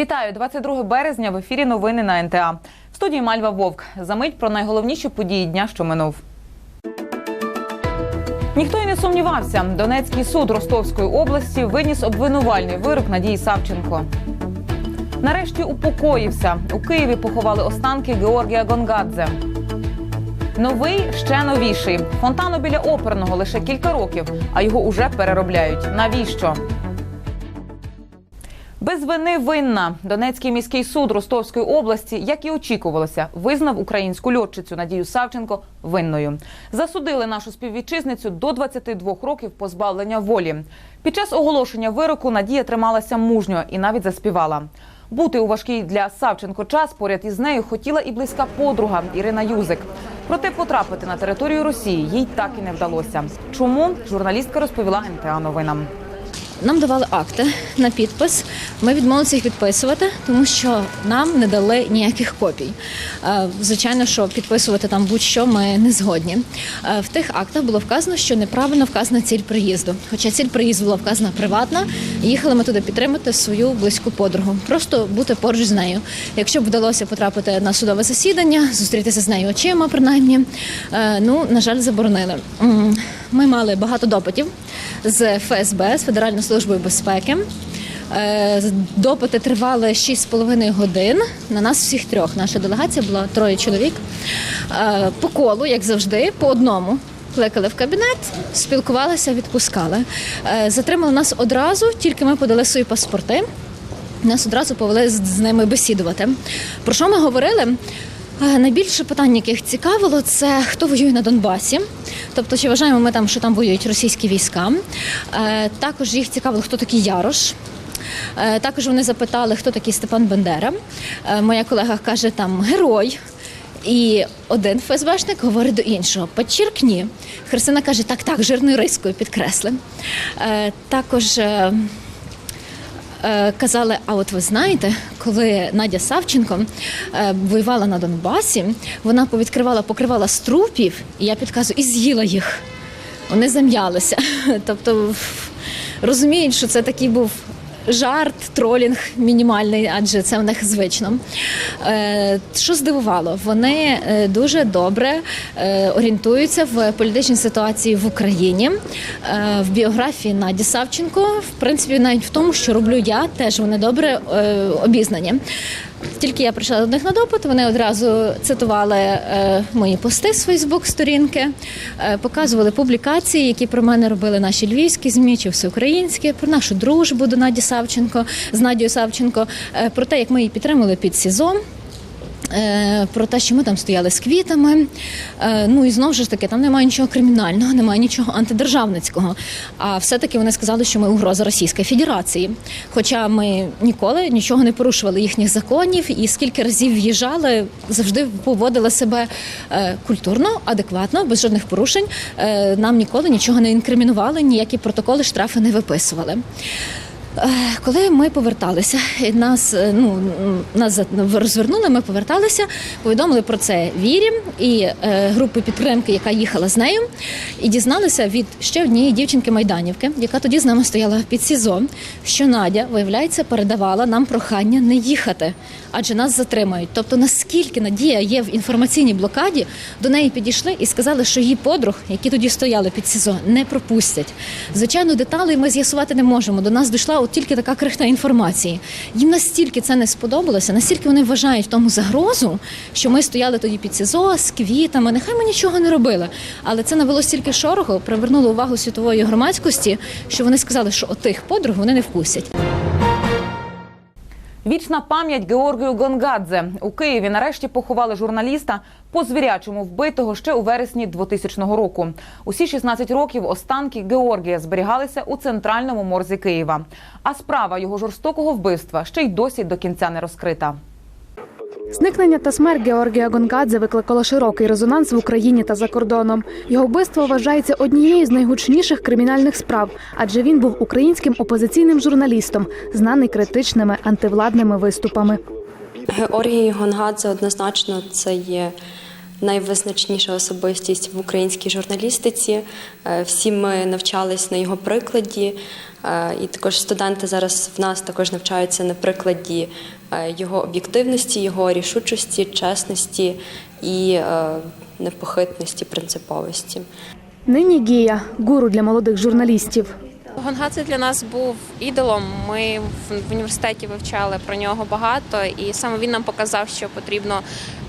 Вітаю 22 березня. В ефірі новини на НТА. В студії Мальва Вовк. Замить про найголовніші події дня, що минув. Ніхто й не сумнівався. Донецький суд Ростовської області виніс обвинувальний вирок Надії Савченко. Нарешті упокоївся. У Києві поховали останки Георгія Гонгадзе. Новий ще новіший. Фонтану біля оперного лише кілька років, а його уже переробляють. Навіщо? Без вини винна Донецький міський суд Ростовської області, як і очікувалося, визнав українську льотчицю Надію Савченко винною. Засудили нашу співвітчизницю до 22 років позбавлення волі. Під час оголошення вироку Надія трималася мужньо і навіть заспівала. Бути у важкий для Савченко час поряд із нею хотіла і близька подруга Ірина Юзик. Проте потрапити на територію Росії їй так і не вдалося. Чому журналістка розповіла НТА новинам. Нам давали акти на підпис. Ми відмовилися їх підписувати, тому що нам не дали ніяких копій. Е, Звичайно, що підписувати там будь-що ми не згодні. Е, В тих актах було вказано, що неправильно вказана ціль приїзду. Хоча ціль приїзду була вказана приватна, їхали ми туди підтримати свою близьку подругу, просто бути поруч з нею. Якщо б вдалося потрапити на судове засідання, зустрітися з нею очима, принаймні, е, ну на жаль, заборонили. Ми мали багато допитів з ФСБ, з Федеральною службою безпеки. Е, Допити тривали 6,5 годин. На нас всіх трьох. Наша делегація була троє чоловік. Е, По колу, як завжди, по одному. Кликали в кабінет, спілкувалися, відпускали. Е, Затримали нас одразу, тільки ми подали свої паспорти. Нас одразу повели з з ними бесідувати. Про що ми говорили? Е, Найбільше питання, яких цікавило, це хто воює на Донбасі. Тобто, чи вважаємо ми там, що там воюють російські війська. Е, Також їх цікавило, хто такий Ярош. Е, Також вони запитали, хто такий Степан Бендера. Моя колега каже, там герой. І один ФСБшник говорить до іншого: Подчеркні. Христина каже, так, так, жирною рискою підкресли. Також. Е, казали: а от ви знаєте, коли Надя Савченко е, воювала на Донбасі, вона повідкривала, покривала струпів, і я підказую, і з'їла їх. Вони зам'ялися. Тобто розуміють, що це такий був. Жарт, тролінг мінімальний, адже це в них звично. Е, що здивувало? Вони е, дуже добре е, орієнтуються в політичній ситуації в Україні, в біографії Наді Савченко, в принципі, навіть в тому, що роблю я, теж вони добре обізнані. Тільки я прийшла до них на допит, вони одразу цитували е, мої пости з Фейсбук-сторінки, е, показували публікації, які про мене робили наші львівські змі чи всеукраїнські, про нашу дружбу до Наді Савченко з Надією Савченко, е, про те, як ми її підтримали під СІЗО. Е, Про те, що ми там стояли з квітами. Е, Ну і знову ж таки, там немає нічого кримінального, немає нічого антидержавницького. А все-таки вони сказали, що ми угроза Російської Федерації. Хоча ми ніколи нічого не порушували їхніх законів, і скільки разів в'їжджали, завжди поводили себе е, культурно, адекватно, без жодних порушень. Нам ніколи нічого не інкримінували, ніякі протоколи, штрафи не виписували. Е, Коли ми поверталися, нас е, ну нас за- розвернули, ми поверталися, повідомили про це Вірі і е, групи підтримки, яка їхала з нею, і дізналися від ще однієї дівчинки майданівки, яка тоді з нами стояла під СІЗО, що Надя, виявляється, передавала нам прохання не їхати, адже нас затримають. Тобто, наскільки Надія є в інформаційній блокаді, до неї підійшли і сказали, що її подруг, які тоді стояли під СІЗО, не пропустять. Звичайно, деталей ми з'ясувати не можемо. До нас дійшла от тільки така крихта інформації. Їм настільки це не сподобалося, настільки вони вважають тому загрозу, що ми стояли тоді під СІЗО з квітами. Нехай ми нічого не робили. Але це навело стільки шороху, привернуло увагу світової громадськості, що вони сказали, що отих подруг вони не впустять. Вічна пам'ять Георгію Гонгадзе у Києві. Нарешті поховали журналіста по звірячому вбитого ще у вересні 2000 року. Усі 16 років останки Георгія зберігалися у центральному морзі Києва. А справа його жорстокого вбивства ще й досі до кінця не розкрита. Зникнення та смерть Георгія Гонгадзе викликало широкий резонанс в Україні та за кордоном. Його вбивство вважається однією з найгучніших кримінальних справ, адже він був українським опозиційним журналістом, знаний критичними антивладними виступами. Георгій Гонгадзе однозначно це є найвизначніша особистість в українській журналістиці. Е, Всі ми навчались на його прикладі, Е, і також студенти зараз в нас також навчаються на прикладі е, його об'єктивності, його рішучості, чесності і непохитності, принциповості. Нині Гія – гуру для молодих журналістів. Гонгадзе для нас був ідолом. Ми в в університеті вивчали про нього багато, і саме він нам показав, що потрібно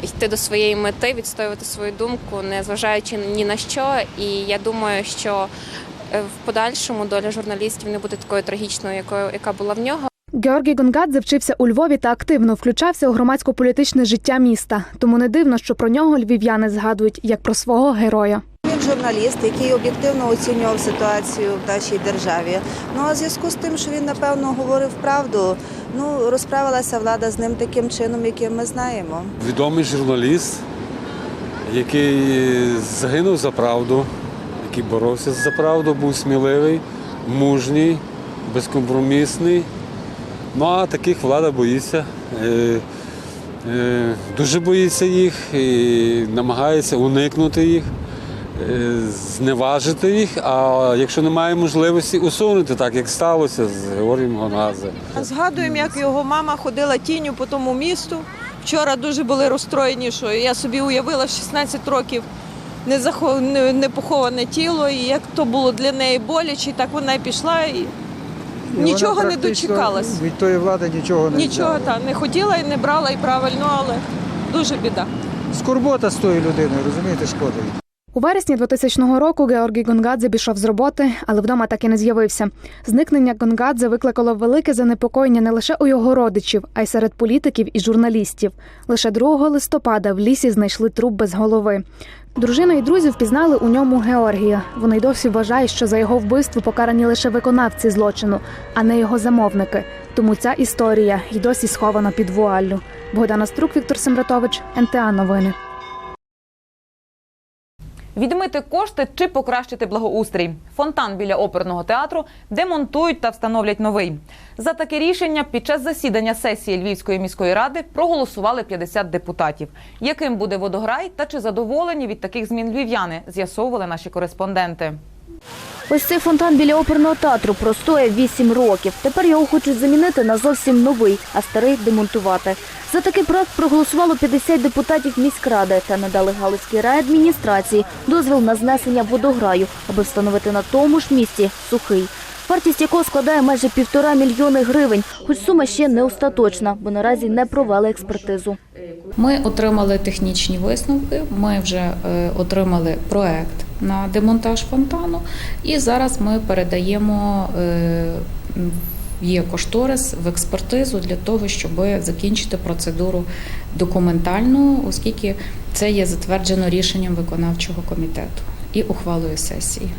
йти до своєї мети, відстоювати свою думку, не зважаючи ні на що. І я думаю, що е, в подальшому доля журналістів не буде такою трагічною, якою яка була в нього. Георгій Гонгадзе вчився у Львові та активно включався у громадсько-політичне життя міста. Тому не дивно, що про нього львів'яни згадують як про свого героя. Він журналіст, який об'єктивно оцінював ситуацію в нашій державі. Ну а в зв'язку з тим, що він напевно говорив правду, ну розправилася влада з ним таким чином, яким ми знаємо. відомий журналіст, який загинув за правду, який боровся за правду, був сміливий, мужній, безкомпромісний. Ну а таких влада боїться. Е, е, Дуже боїться їх і намагається уникнути їх, зневажити їх, а якщо немає можливості усунути, так як сталося з Георгієм Гонадзе. Згадуємо, як його мама ходила тінню по тому місту. Вчора дуже були розстроєні, що я собі уявила 16 років не, захо... не, не поховане тіло, і як то було для неї боляче, і так вона і пішла і нічого Вона не дочекалась. Від тої влади нічого не Нічого та не хотіла і не брала, і правильно, але дуже біда. Скорбота з тої людини, розумієте, шкода. У вересні 2000 року Георгій Гонгадзе пішов з роботи, але вдома так і не з'явився. Зникнення Гонгадзе викликало велике занепокоєння не лише у його родичів, а й серед політиків і журналістів. Лише 2 листопада в лісі знайшли труп без голови. Дружина і друзі впізнали у ньому Георгія. Вони й досі вважають, що за його вбивство покарані лише виконавці злочину, а не його замовники. Тому ця історія й досі схована під вуаллю. Богдана Струк, Віктор Сембратович, НТА Новини. Відмити кошти чи покращити благоустрій. Фонтан біля оперного театру демонтують та встановлять новий. За таке рішення під час засідання сесії Львівської міської ради проголосували 50 депутатів. Яким буде водограй та чи задоволені від таких змін львів'яни, з'ясовували наші кореспонденти. Ось цей фонтан біля оперного театру простоє 8 років. Тепер його хочуть замінити на зовсім новий, а старий демонтувати. За такий проект проголосувало 50 депутатів міськради та надали Галицькій райадміністрації дозвіл на знесення водограю, аби встановити на тому ж місці сухий. Вартість якого складає майже півтора мільйони гривень, хоч сума ще не остаточна, бо наразі не провели експертизу. Ми отримали технічні висновки. Ми вже е, отримали проект на демонтаж фонтану, і зараз ми передаємо. е, Є кошторис в експертизу для того, щоб закінчити процедуру документальну, оскільки це є затверджено рішенням виконавчого комітету і ухвалою сесії.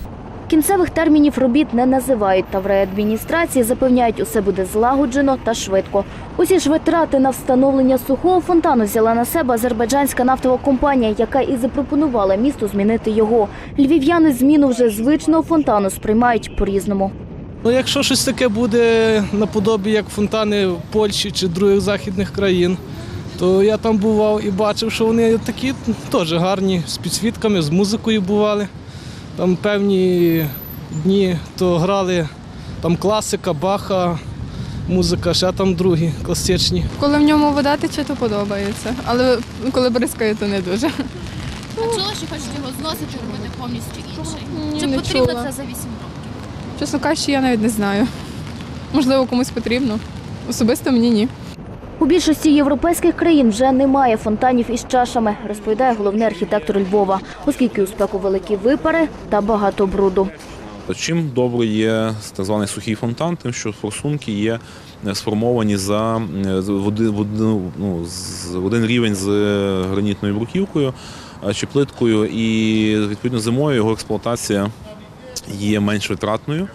Кінцевих термінів робіт не називають, та в райадміністрації запевняють, усе буде злагоджено та швидко. Усі ж витрати на встановлення сухого фонтану взяла на себе азербайджанська нафтова компанія, яка і запропонувала місту змінити його. Львів'яни зміну вже звичного фонтану сприймають по-різному. Ну, якщо щось таке буде наподобі як фонтани в Польщі чи других західних країн, то я там бував і бачив, що вони такі теж гарні, з підсвітками, з музикою бували. Там певні дні то грали там класика, баха, музика, ще там другі класичні. Коли в ньому вода тече, то подобається. Але коли бризкає, то не дуже. А чула, що хочуть його зносити, робити повністю інший? Ні, Чи не потрібно чула. це за 8 років? Чесно кажучи, я навіть не знаю. Можливо, комусь потрібно. Особисто мені ні. У більшості європейських країн вже немає фонтанів із чашами, розповідає головний архітектор Львова, оскільки у спеку великі випари та багато бруду. Чим добре є так званий сухий фонтан, тим, що форсунки є е, сформовані за е, в один, в один, ну, в один рівень з гранітною бруківкою е, чи плиткою, і відповідно зимою його експлуатація є менш витратною.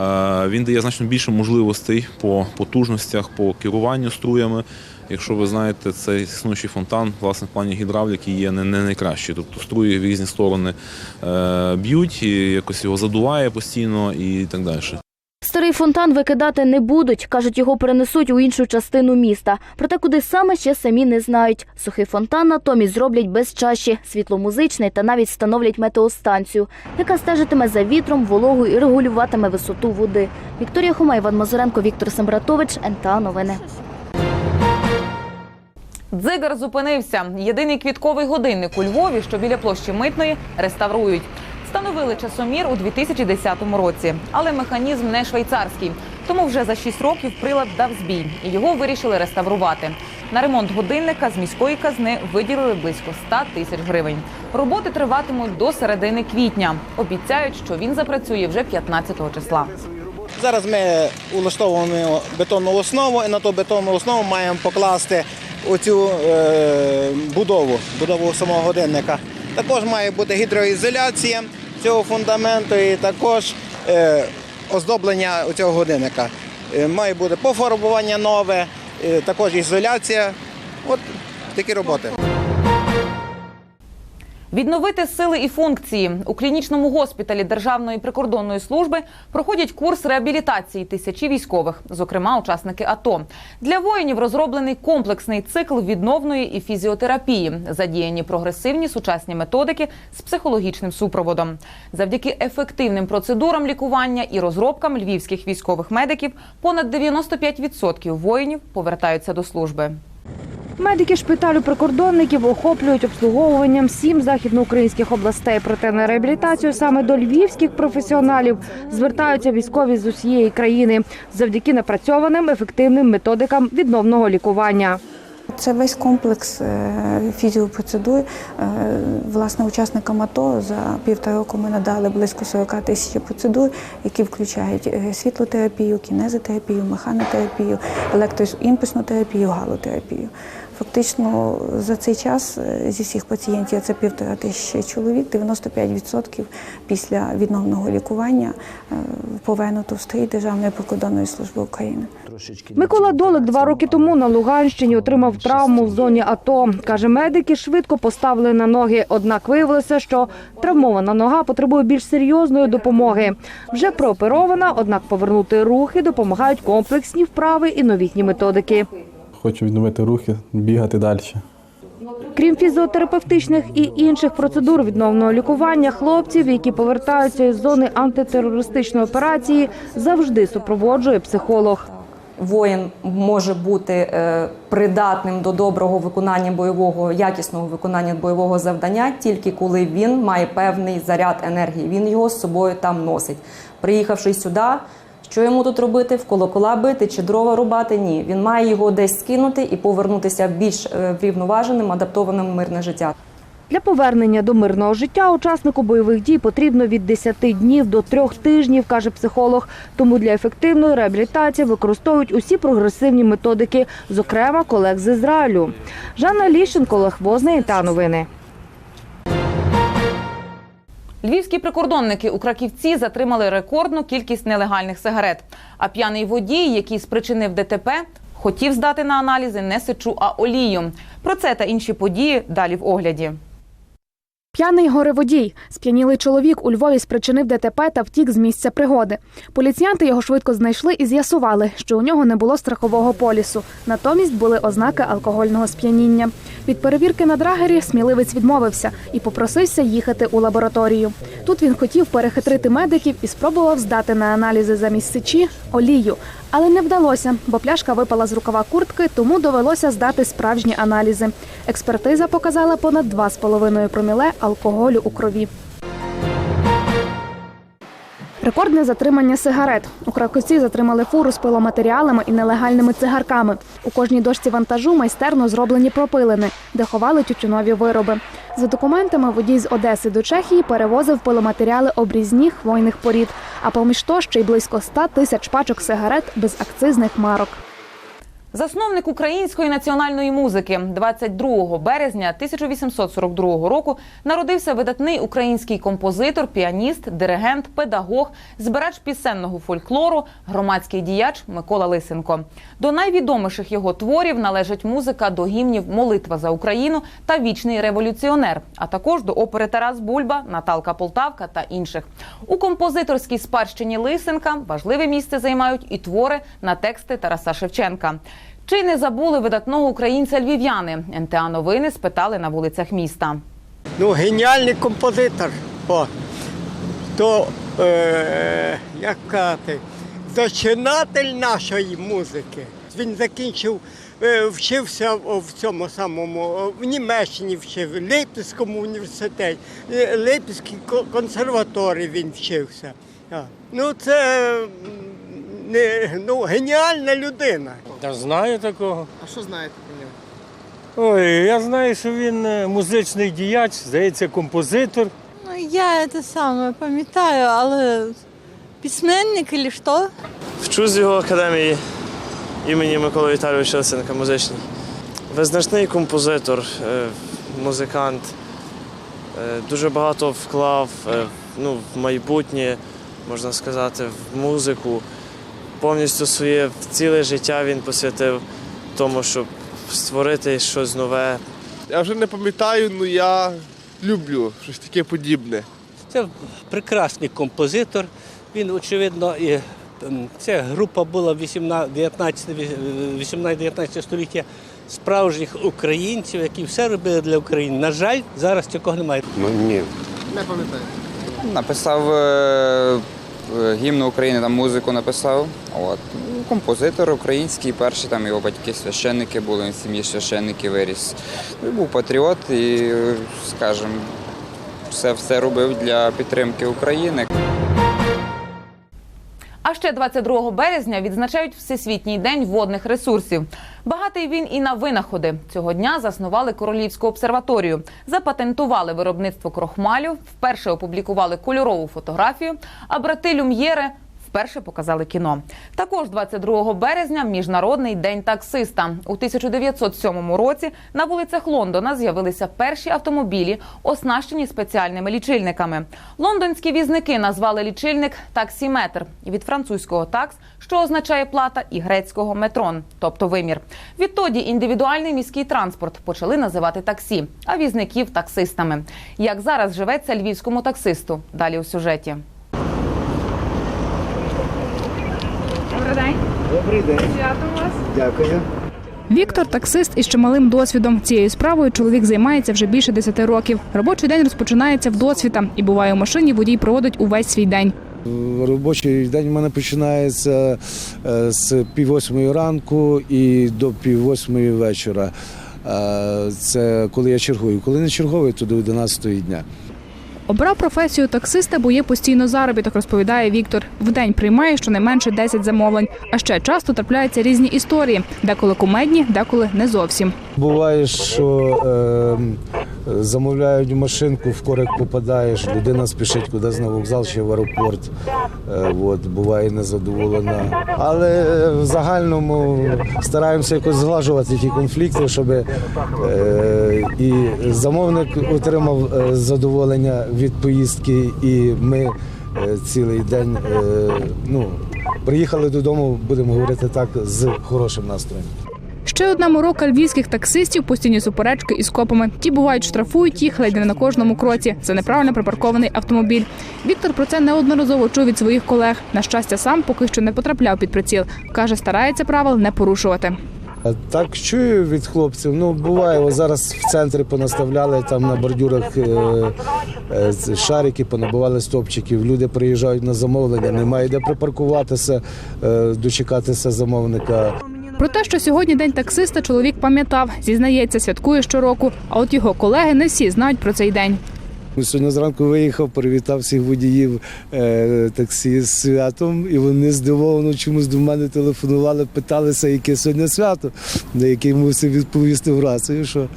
Е, Він дає значно більше можливостей по потужностях, по керуванню струями. Якщо ви знаєте, цей існуючий фонтан, власне, в плані гідравліки є не, найкращий. Тобто струї в різні сторони е, б'ють, і якось його задуває постійно і так далі. Старий фонтан викидати не будуть. кажуть, його перенесуть у іншу частину міста. Проте куди саме ще самі не знають. Сухий фонтан натомість зроблять без чаші, світломузичний та навіть встановлять метеостанцію, яка стежитиме за вітром, вологою і регулюватиме висоту води. Вікторія Хома, Іван Мазуренко, Віктор Сембратович, НТА Новини. Дзигар зупинився. Єдиний квітковий годинник у Львові, що біля площі митної, реставрують. Встановили часомір у 2010 році, але механізм не швейцарський. Тому вже за 6 років прилад дав збій, і його вирішили реставрувати. На ремонт годинника з міської казни виділили близько 100 тисяч гривень. Роботи триватимуть до середини квітня. Обіцяють, що він запрацює вже 15 числа. Зараз ми улаштовуємо бетонну основу і на ту бетонну основу маємо покласти оцю е, будову, будову самого годинника. Також має бути гідроізоляція цього фундаменту і також е, оздоблення цього годинника. Е, має бути пофарбування нове, е, також ізоляція. От такі роботи. Відновити сили і функції у клінічному госпіталі Державної прикордонної служби проходять курс реабілітації тисячі військових, зокрема учасники АТО. Для воїнів розроблений комплексний цикл відновної і фізіотерапії, задіяні прогресивні сучасні методики з психологічним супроводом. Завдяки ефективним процедурам лікування і розробкам львівських військових медиків понад 95% воїнів повертаються до служби. Медики шпиталю прикордонників охоплюють обслуговуванням сім західноукраїнських областей. Проте на реабілітацію саме до львівських професіоналів звертаються військові з усієї країни завдяки напрацьованим ефективним методикам відновного лікування. Це весь комплекс е, фізіопроцедур. Е, Власне, учасникам АТО за півтора року ми надали близько 40 тисяч процедур, які включають е, світлотерапію, кінезотерапію, механотерапію, електроімпульсну терапію, галотерапію. Фактично за цей час е, зі всіх пацієнтів, це півтора тисячі чоловік, 95% після відновного лікування е, повернуто в стрій Державної прикордонної служби України. Микола Долик два роки тому на Луганщині отримав травму в зоні АТО. Каже, медики швидко поставили на ноги. Однак виявилося, що травмована нога потребує більш серйозної допомоги. Вже прооперована, однак повернути рухи допомагають комплексні вправи і новітні методики. Хочу відновити рухи, бігати далі. Крім фізіотерапевтичних і інших процедур відновного лікування, хлопців, які повертаються із зони антитерористичної операції, завжди супроводжує психолог. Воїн може бути е, придатним до доброго виконання бойового, якісного виконання бойового завдання тільки коли він має певний заряд енергії. Він його з собою там носить. Приїхавши сюди, що йому тут робити? В колокола бити чи дрова рубати? Ні. Він має його десь скинути і повернутися більш е, врівноваженим, адаптованим в мирне життя. Для повернення до мирного життя учаснику бойових дій потрібно від 10 днів до 3 тижнів, каже психолог. Тому для ефективної реабілітації використовують усі прогресивні методики, зокрема колег з Ізраїлю. Жанна Ліщенко, Возний та новини. Львівські прикордонники у Краківці затримали рекордну кількість нелегальних сигарет. А п'яний водій, який спричинив ДТП, хотів здати на аналізи не сечу, а олію. Про це та інші події далі в огляді. П'яний гореводій. Сп'янілий чоловік у Львові спричинив ДТП та втік з місця пригоди. Поліціянти його швидко знайшли і з'ясували, що у нього не було страхового полісу. Натомість були ознаки алкогольного сп'яніння. Від перевірки на драгері сміливець відмовився і попросився їхати у лабораторію. Тут він хотів перехитрити медиків і спробував здати на аналізи замість сечі олію. Але не вдалося, бо пляшка випала з рукава куртки, тому довелося здати справжні аналізи. Експертиза показала понад 2,5 проміле алкоголю у крові. Рекордне затримання сигарет. У Краківці затримали фуру з пиломатеріалами і нелегальними цигарками. У кожній дошці вантажу майстерно зроблені пропилини, де ховали тютюнові вироби. За документами водій з Одеси до Чехії перевозив пиломатеріали обрізні хвойних порід, а поміж то ще й близько 100 тисяч пачок сигарет без акцизних марок. Засновник української національної музики 22 березня 1842 року народився видатний український композитор, піаніст, диригент, педагог, збирач пісенного фольклору, громадський діяч Микола Лисенко. До найвідоміших його творів належить музика до гімнів Молитва за Україну та Вічний революціонер, а також до опери Тарас Бульба, Наталка Полтавка та інших. У композиторській спадщині Лисенка важливе місце займають і твори на тексти Тараса Шевченка. Чи не забули видатного українця львів'яни? НТА новини спитали на вулицях міста. Ну, геніальний композитор. О, то, е, як казати, зачинатель нашої музики. Він закінчив, е, вчився в цьому самому, в Німеччині вчив, в Лейпцизькому університеті, е, Лейпцизькій консерваторії він вчився. А, Ну, це не, ну, геніальна людина. Та знаю такого. А що знаєте про нього? Ой, я знаю, що він е, музичний діяч, здається, композитор. Ну, я це саме пам'ятаю, але письменник чи що? Вчусь в його академії імені Миколи Віталійовича Лисенка музичній. Визначний композитор, е, музикант, е, дуже багато вклав ну, в майбутнє, можна сказати, в музику. Повністю своє ціле життя він посвятив тому, щоб створити щось нове. Я вже не пам'ятаю, але я люблю щось таке подібне. Це прекрасний композитор. Він, очевидно, і ем, ця група була 18-19 століття справжніх українців, які все робили для України. На жаль, зараз цього немає. Ну ні. Не пам'ятаю. Написав е, гімн України, там музику написав. От. Ну, Композитор український, перші там його батьки священники були, він сім'ї священники виріс. Ну, був патріот і, е, скажімо, все, все робив для підтримки України. Ще 22 березня відзначають Всесвітній день водних ресурсів. Багатий він і на винаходи. Цього дня заснували Королівську обсерваторію, запатентували виробництво крохмалю, вперше опублікували кольорову фотографію, а брати Люм'єре вперше показали кіно. Також 22 березня міжнародний день таксиста. У 1907 році на вулицях Лондона з'явилися перші автомобілі, оснащені спеціальними лічильниками. Лондонські візники назвали лічильник таксіметр від французького такс, що означає плата, і грецького метрон, тобто вимір. Відтоді індивідуальний міський транспорт почали називати таксі, а візників таксистами. Як зараз живеться львівському таксисту? Далі у сюжеті. Добрий день. Добрий день. Свято вас. Дякую. Віктор таксист із чималим досвідом. Цією справою чоловік займається вже більше 10 років. Робочий день розпочинається в досвіта і буває у машині. Водій проводить увесь свій день. Робочий день у мене починається е, з пів восьмої ранку і до пів восьмої вечора. Е, Це коли я чергую. Коли не черговий, то до 11 дня. Обрав професію таксиста, бо є постійно заробіток, розповідає Віктор. В день приймає щонайменше 10 замовлень. А ще часто трапляються різні історії, деколи кумедні, деколи не зовсім. Буває, що е, замовляють машинку, в корик попадаєш, людина спішить кудись на вокзал чи в аеропорт. Е, от, буває незадоволена. Але в загальному стараємося якось зглажувати ті конфлікти, щоб е, і замовник отримав е, задоволення від поїздки, і ми е, цілий день е, ну, приїхали додому, будемо говорити так, з хорошим настроєм. Ще одна морока львівських таксистів постійні суперечки із копами. Ті бувають штрафують їх ледь не на кожному кроці за неправильно припаркований автомобіль. Віктор про це неодноразово чув від своїх колег. На щастя, сам поки що не потрапляв під приціл. каже, старається правил не порушувати. Так чую від хлопців. Ну буває, ось зараз в центрі понаставляли там на бордюрах е, е, шарики, понабивали стопчиків. Люди приїжджають на замовлення, немає де припаркуватися, е, дочекатися замовника. Про те, що сьогодні день таксиста, чоловік пам'ятав. Зізнається, святкує щороку. А от його колеги не всі знають про цей день. Сьогодні зранку виїхав, привітав всіх водіїв е, таксі з святом, і вони здивовано чомусь до мене телефонували, питалися, яке сьогодні свято, на яке мусив відповісти в рацію, що,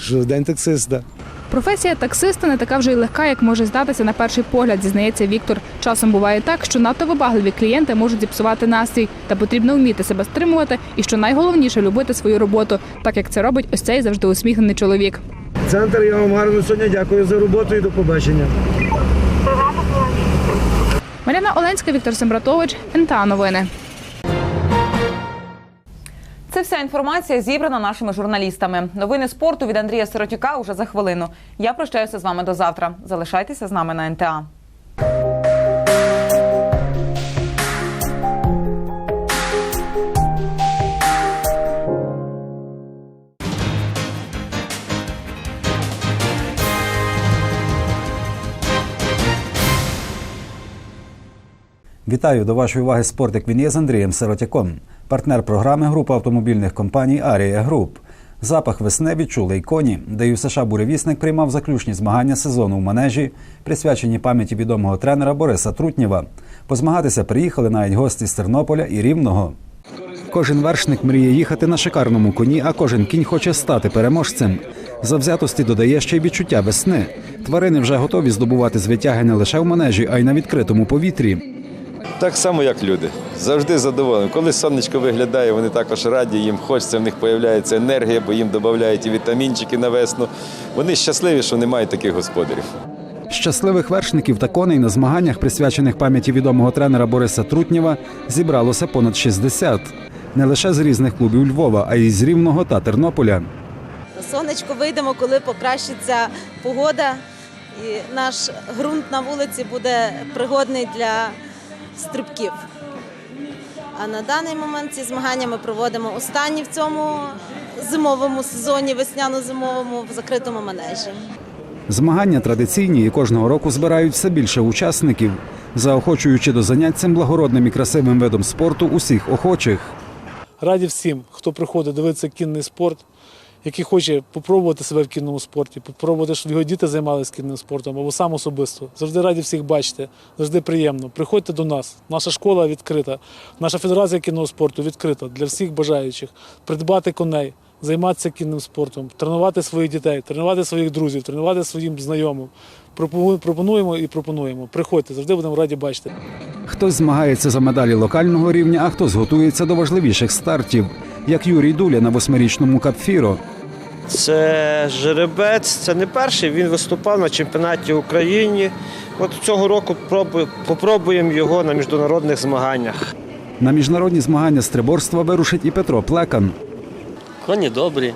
що день таксиста. Професія таксиста не така вже й легка, як може здатися на перший погляд, зізнається Віктор. Часом буває так, що надто вибагливі клієнти можуть зіпсувати настрій, та потрібно вміти себе стримувати і, що найголовніше, любити свою роботу, так як це робить ось цей завжди усміхнений чоловік. Центр, я вам гарно сьогодні дякую за роботу і до побачення. Мар'яна Оленська, Віктор Сембратович, НТА Новини. Це вся інформація зібрана нашими журналістами. Новини спорту від Андрія Сиротюка уже за хвилину. Я прощаюся з вами до завтра. Залишайтеся з нами на НТА. Вітаю до вашої уваги спорт, як він є з Андрієм Сиротяком, партнер програми групи автомобільних компаній Арія Груп. Запах весни відчули й коні, де й у США буревісник приймав заключні змагання сезону в манежі, присвячені пам'яті відомого тренера Бориса Трутнєва. Позмагатися приїхали навіть гості з Тернополя і Рівного. Кожен вершник мріє їхати на шикарному коні, а кожен кінь хоче стати переможцем. Завзятості додає ще й відчуття весни. Тварини вже готові здобувати звитяги не лише в манежі, а й на відкритому повітрі. Так само, як люди. Завжди задоволені. Коли сонечко виглядає, вони також раді, їм хочеться, в них з'являється енергія, бо їм додають і вітамінчики на весну. Вони щасливі, що немає таких господарів. Щасливих вершників та коней на змаганнях, присвячених пам'яті відомого тренера Бориса Трутнєва, зібралося понад 60. Не лише з різних клубів Львова, а й з Рівного та Тернополя. Сонечко вийдемо, коли покращиться погода, і наш ґрунт на вулиці буде пригодний для стрибків. А на даний момент ці змагання ми проводимо останні в цьому зимовому сезоні, весняно-зимовому в закритому манежі. Змагання традиційні і кожного року збирають все більше учасників, заохочуючи до занять цим благородним і красивим видом спорту усіх охочих. Раді всім, хто приходить дивитися кінний спорт, який хоче попробувати себе в кінному спорті, попробувати, щоб його діти займалися кінним спортом або сам особисто. Завжди раді всіх бачити, завжди приємно. Приходьте до нас. Наша школа відкрита, наша федерація кінного спорту відкрита для всіх бажаючих придбати коней, займатися кінним спортом, тренувати своїх дітей, тренувати своїх друзів, тренувати своїм знайомим. Пропонуємо і пропонуємо. Приходьте, завжди будемо раді бачити. Хтось змагається за медалі локального рівня, а хтось готується до важливіших стартів, як Юрій Дуля на восьмирічному Капфіро. Це жеребець, це не перший. Він виступав на чемпіонаті України. От цього року пробу- попробуємо його на міжнародних змаганнях. На міжнародні змагання з триборства вирушить і Петро Плекан. Коні добрі,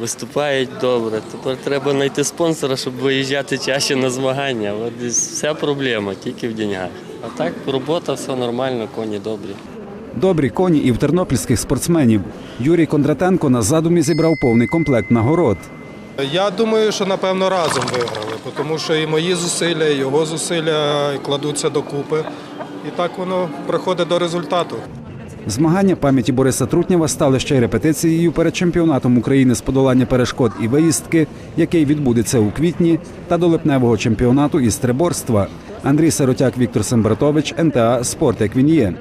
виступають добре. Тепер треба знайти спонсора, щоб виїжджати чаще на змагання. От вся проблема, тільки в деньгах. А так, робота, все нормально, коні добрі. Добрі коні і в тернопільських спортсменів. Юрій Кондратенко на задумі зібрав повний комплект нагород. Я думаю, що напевно разом виграли, тому що і мої зусилля, і його зусилля кладуться докупи. І так воно приходить до результату. Змагання пам'яті Бориса Трутнєва стали ще й репетицією перед чемпіонатом України з подолання перешкод і виїздки, який відбудеться у квітні, та до липневого чемпіонату із триборства. Андрій Сиротяк, Віктор Сембратович, НТА Спорт як він є.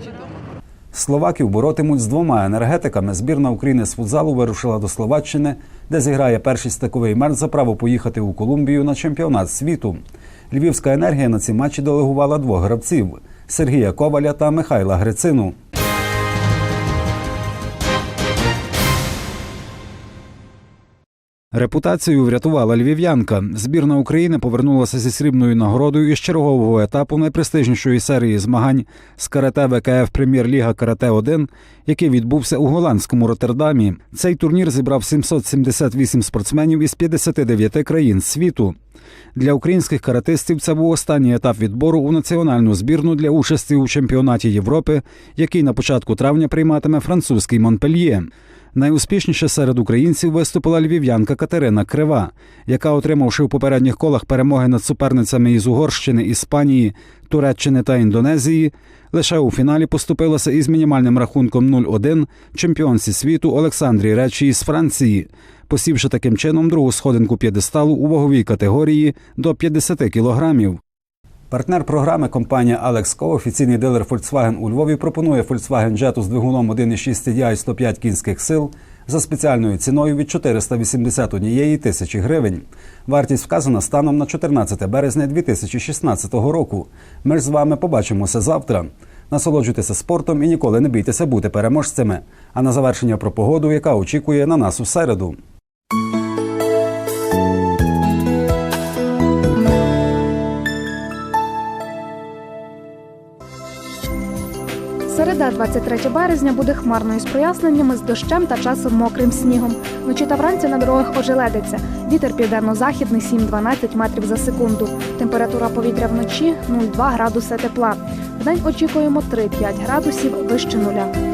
Словаків боротимуть з двома енергетиками. Збірна України з футзалу вирушила до Словаччини, де зіграє перший стиковий матч за право поїхати у Колумбію на чемпіонат світу. Львівська енергія на ці матчі делегувала двох гравців Сергія Коваля та Михайла Грицину. Репутацію врятувала львів'янка. Збірна України повернулася зі срібною нагородою із чергового етапу найпрестижнішої серії змагань з карате ВКФ Прем'єр-ліга Карате 1 який відбувся у голландському Роттердамі. Цей турнір зібрав 778 спортсменів із 59 країн світу. Для українських каратистів це був останній етап відбору у національну збірну для участі у чемпіонаті Європи, який на початку травня прийматиме французький Монпельє. Найуспішніше серед українців виступила львів'янка Катерина Крива, яка, отримавши в попередніх колах перемоги над суперницями із Угорщини, Іспанії, Туреччини та Індонезії, лише у фіналі поступилася із мінімальним рахунком 0-1 чемпіонці світу Олександрі Речі із Франції, посівши таким чином другу сходинку п'єдесталу у ваговій категорії до 50 кілограмів. Партнер програми компанія Alex Co, офіційний дилер Volkswagen у Львові, пропонує Volkswagen Jetta з двигуном 1,6 TDI 105 кінських сил за спеціальною ціною від 481 тисячі гривень. Вартість вказана станом на 14 березня 2016 року. Ми ж з вами побачимося завтра. Насолоджуйтеся спортом і ніколи не бійтеся бути переможцями. А на завершення про погоду, яка очікує на нас у середу. Середа, 23 березня, буде хмарною з проясненнями з дощем та часом мокрим снігом. Вночі та вранці на дорогах ожеледиться. Вітер південно-західний 7-12 метрів за секунду. Температура повітря вночі 0,2 градуса тепла. Вдень очікуємо 3-5 градусів вище нуля.